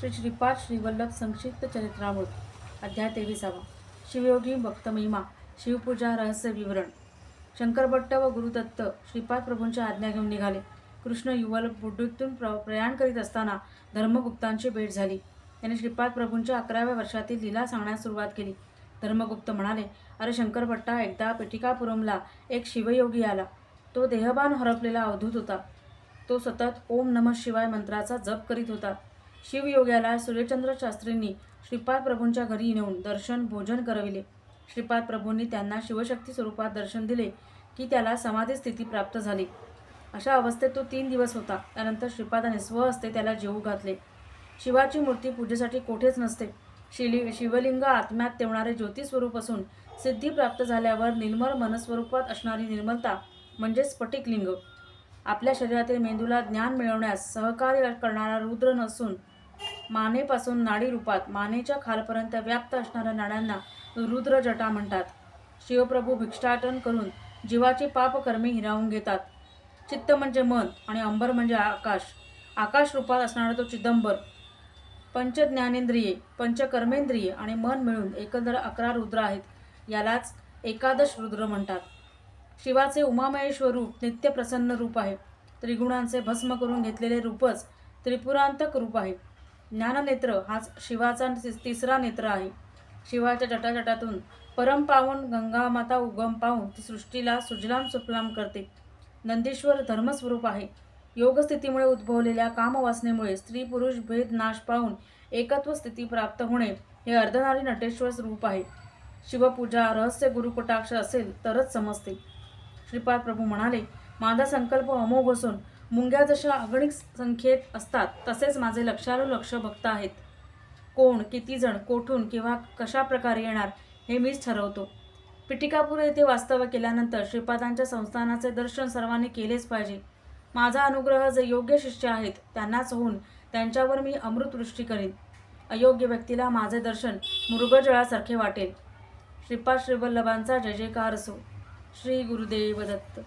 श्री श्रीपाद श्रीवल्लभ संक्षिप्त चरित्रामृत अध्याय तेविसावा. शिवयोगी भक्तमहिमा शिवपूजा रहस्य विवरण. शंकरभट्ट व गुरुदत्त श्रीपाद प्रभूंच्या आज्ञा घेऊन निघाले. कृष्ण युवल बुड्डीतून प्र प्रयाण करीत असताना धर्मगुप्तांची भेट झाली. त्याने श्रीपाद प्रभूंच्या अकराव्या वर्षातील लीला सांगण्यास सुरुवात केली. धर्मगुप्त म्हणाले अरे शंकरभट्टा एकदा पेटिकापुरमला एक शिवयोगी आला. तो देहबान हरपलेला अवधूत होता. तो सतत ओम नमः शिवाय मंत्राचा जप करीत होता. शिवयोग्याला सूर्यचंद्र शास्त्रींनी श्रीपाद प्रभूंच्या घरी नेऊन दर्शन भोजन करविले. श्रीपाद प्रभूंनी त्यांना शिवशक्ती स्वरूपात दर्शन दिले की त्याला समाधी स्थिती प्राप्त झाली. अशा अवस्थेत तो तीन दिवस होता. त्यानंतर श्रीपादाने स्वहस्ते त्याला जेवू घातले. शिवाची मूर्ती पूजेसाठी कोठेच नसते. शिली शिवलिंग आत्म्यात तेवणारे ज्योतिस्वरूप असून सिद्धी प्राप्त झाल्यावर निर्मळ मनस्वरूपात असणारी निर्मलता म्हणजे स्फटिकलिंग आपल्या शरीरातील मेंदूला ज्ञान मिळवण्यास सहकार्य करणारा रुद्र नसून मानेपासून नाडी रूपात मानेच्या खालपर्यंत व्याप्त असणाऱ्या नाड्यांना रुद्र जटा म्हणतात. शिवप्रभू भिक्षाटन करून जीवाची पापकर्मी हिरावून घेतात. चित्त म्हणजे मन आणि अंबर म्हणजे आकाश. आकाश रूपात असणारा तो चिदंबर. पंचज्ञानेंद्रिये पंचकर्मेंद्रिये आणि मन मिळून एकंदर अकरा रुद्र आहेत. यालाच एकादश रुद्र म्हणतात. शिवाचे उमामहेश्वर रूप नित्य प्रसन्न रूप आहे. त्रिगुणांचे भस्म करून घेतलेले रूपच त्रिपुरांतक रूप आहे. ज्ञाननेत्र हाच शिवाचा तिस- तिसरा नेत्र आहे. शिवाच्या जटाजटातून परम पावन गंगामाता उगम पाहून ती सृष्टीला सुजलाम सुफलाम करते. नंदीश्वर धर्मस्वरूप आहे. योगस्थितीमुळे उद्भवलेल्या कामवासनेमुळे स्त्री पुरुष भेद नाश पाहून एकत्व स्थिती प्राप्त होणे हे अर्धनारी नटेश्वर रूप आहे. शिवपूजा रहस्य गुरुकटाक्ष असेल तरच समजते. श्रीपाद प्रभू म्हणाले माझा संकल्प अमोघ असून मुंग्या जशा अगणित संख्येत असतात तसेच माझे लक्षालू लक्ष भक्त आहेत. कोण किती जण कोठून किंवा कशा प्रकारे येणार हे मीच ठरवतो. पिटिकापूर येथे वास्तव्य केल्यानंतर श्रीपादांच्या संस्थानाचे दर्शन सर्वांनी केलेच पाहिजे. माझा अनुग्रह जे योग्य शिष्य आहेत त्यांनाच होऊन त्यांच्यावर मी अमृतवृष्टी करीन. अयोग्य व्यक्तीला माझे दर्शन मृगजळासारखे वाटेल. श्रीपाद श्रीवल्लभांचा जय जयकार असो. श्री गुरुदेव दत्त.